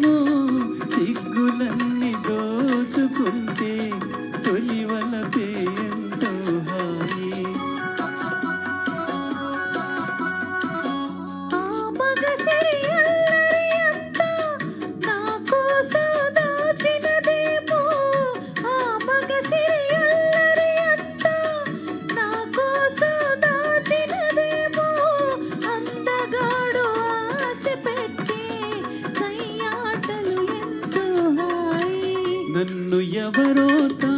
దినము నన్ను ఎవరో తా